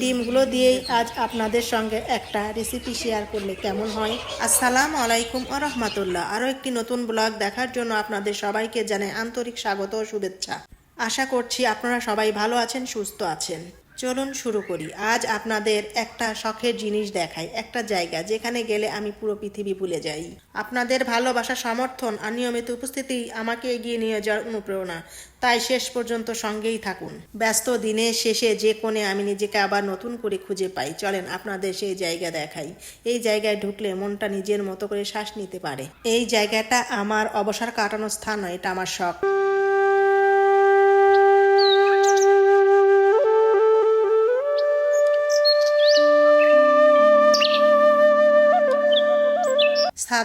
ডিমগুলো দিয়েই আজ আপনাদের সঙ্গে একটা রেসিপি শেয়ার করলে কেমন হয়। আসসালাম আলাইকুম আ রহমাতুল্লাহ। আরও একটি নতুন ব্লগ দেখার জন্য আপনাদের সবাইকে জানাই আন্তরিক স্বাগত ও শুভেচ্ছা। আশা করছি আপনারা সবাই ভালো আছেন, সুস্থ আছেন। চলুন শুরু করি। আজ আপনাদের একটা শখের জিনিস দেখাই। একটা জায়গা যেখানে গেলে আমি পুরো পৃথিবী ভুলে যাই। আপনাদের ভালোবাসা সমর্থন আর নিয়মিত উপস্থিতি আমাকে এগিয়ে নিয়ে যাওয়ার অনুপ্রেরণা। তাই শেষ পর্যন্ত সঙ্গেই থাকুন। ব্যস্ত দিনের শেষে যে কোণে আমি নিজেকে আবার নতুন করে খুঁজে পাই। চলেন আপনাদের সেই জায়গা দেখাই। এই জায়গায় ঢুকলে মনটা নিজের মতো করে শ্বাস নিতে পারে। এই জায়গাটা আমার অবসর কাটানোর স্থান নয়, এটা আমার শখ।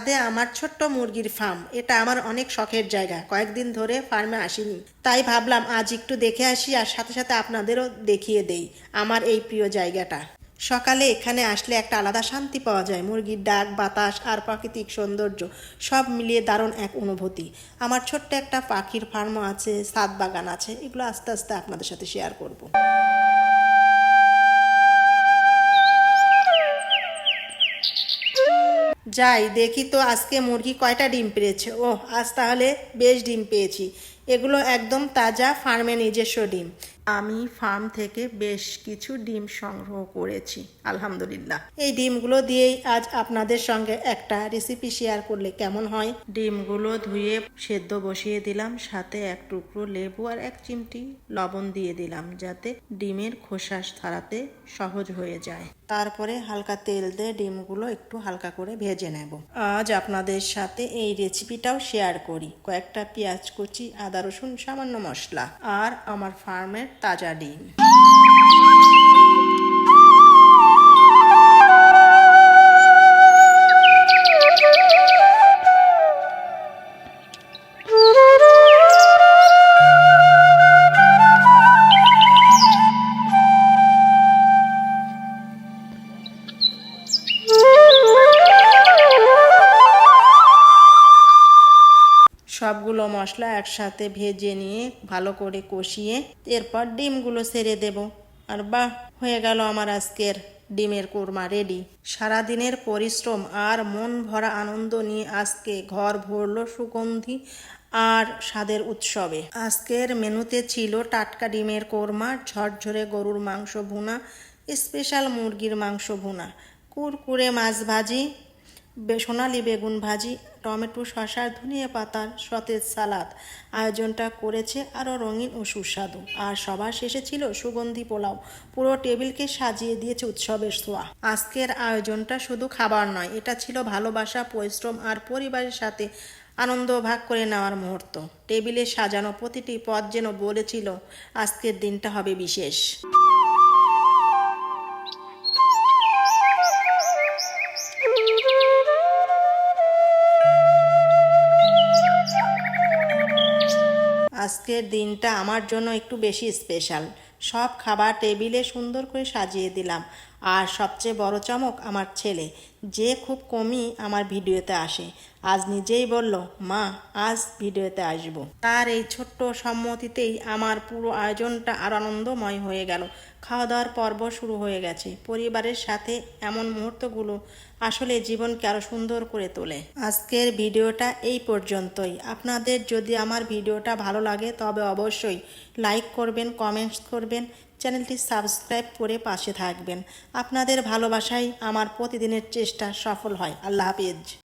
ছাদে আমার ছোট্ট মুরগির ফার্ম এটা আমার অনেক শখের জায়গা, কয়েকদিন ধরে ফার্মে আসিনি। তাই ভাবলাম আজ একটু দেখে আসি আর সাথে সাথে আপনাদেরও দেখিয়ে দেই আমার এই প্রিয় জায়গাটা। সকালে এখানে আসলে একটা আলাদা শান্তি পাওয়া যায়, মুরগির ডাক, বাতাস আর প্রাকৃতিক সৌন্দর্য, সব মিলিয়ে দারুণ এক অনুভূতি। আমার ছোট্ট একটা পাখির ফার্মও আছে ছাদ বাগান আছে, এগুলো আস্তে আস্তে আপনাদের সাথে শেয়ার করব। যাই দেখি তো আজকে মুরগি কয়টা ডিম পেয়েছে ও আজ তাহলে বেশ ডিম পেয়েছি। এগুলো একদম তাজা ফার্মে নিজস্ব ডিম। আমি ফার্ম থেকে বেশ কিছু ডিম সংগ্রহ করেছি আলহামদুলিল্লাহ। এই ডিমগুলো দিয়েই আজ আপনাদের সঙ্গে একটা রেসিপি শেয়ার করলে কেমন হয়? ডিমগুলো ধুয়ে সেদ্ধ বসিয়ে দিলাম সাথে এক টুকরো লেবু আর এক চিমটি লবণ দিয়ে দিলাম যাতে ডিমের খোসা ছাড়াতে সহজ হয়ে যায়। তারপরে হালকা তেল দিয়ে ডিমগুলো একটু হালকা করে ভেজে নেব। আজ আপনাদের সাথে এই রেসিপিটাও শেয়ার করি। কয়েকটা পেঁয়াজ কুচি আদা রসুন সামান্য মশলা আর আমার ফার্মের তাজা ডিম। সবগুলো মশলা একসাথে ভেজে নিয়ে ভালো করে কষিয়ে এরপর ডিমগুলো সেরে দেব। আর বাহ, হয়ে গেল আমার আজকের ডিমের কোরমা রেডি। সারাদিনের পরিশ্রম আর মন ভরা আনন্দ নিয়ে আজকে ঘর ভরলো সুগন্ধি আর স্বাদের উৎসবে। আজকের মেনুতে ছিল টাটকা ডিমের কোরমা, ঝরঝরে গরুর মাংস ভুনা, স্পেশাল মুরগির মাংস ভুনা, কুরকুরে মাছ ভাজি সোনালি বেগুন ভাজি টমেটো শশার ধনিয়া পাতার সতেজ সালাদ। আয়োজনটা করেছে আরও রঙিন ও সুস্বাদু। আর সবার শেষে ছিল সুগন্ধি পোলাও। পুরো টেবিলকে সাজিয়ে দিয়েছে উৎসবের সোয়া। আজকের আয়োজনটা শুধু খাবার নয়, এটা ছিল ভালোবাসা, পরিশ্রম আর পরিবারের সাথে আনন্দ ভাগ করে নেওয়ার মুহূর্ত। টেবিলে সাজানো প্রতিটি পদ যেন বলেছিল, আজকের দিনটা হবে বিশেষ। আজকের দিনটা আমার জন্য একটু বেশি স্পেশাল সব খাবার টেবিলে সুন্দর করে সাজিয়ে দিলাম। আর সবচেয়ে বড় চমক আমার ছেলে, যে খুব কমই আমার ভিডিওতে আসে। আজ নিজেই বলল, মা, আজ ভিডিওতে আসব। তার এই ছোট্ট সম্মতিতেই আমার পুরো আয়োজনটা আর আনন্দময় হয়ে গেল। খাওয়া দাওয়ার পর্ব শুরু হয়ে গেছে। পরিবারের সাথে এমন মুহূর্তগুলো আসলে জীবনকে আরও সুন্দর করে তোলে। আজকের ভিডিওটা এই পর্যন্তই। আপনাদের যদি আমার ভিডিওটা ভালো লাগে, তবে অবশ্যই লাইক করবেন, কমেন্টস করবেন। চ্যানেলটি সাবস্ক্রাইব করে পাশে থাকবেন। আপনাদের ভালোবাসাই আমার প্রতিদিনের চেষ্টা সফল হয়। আল্লাহ হাফিজ।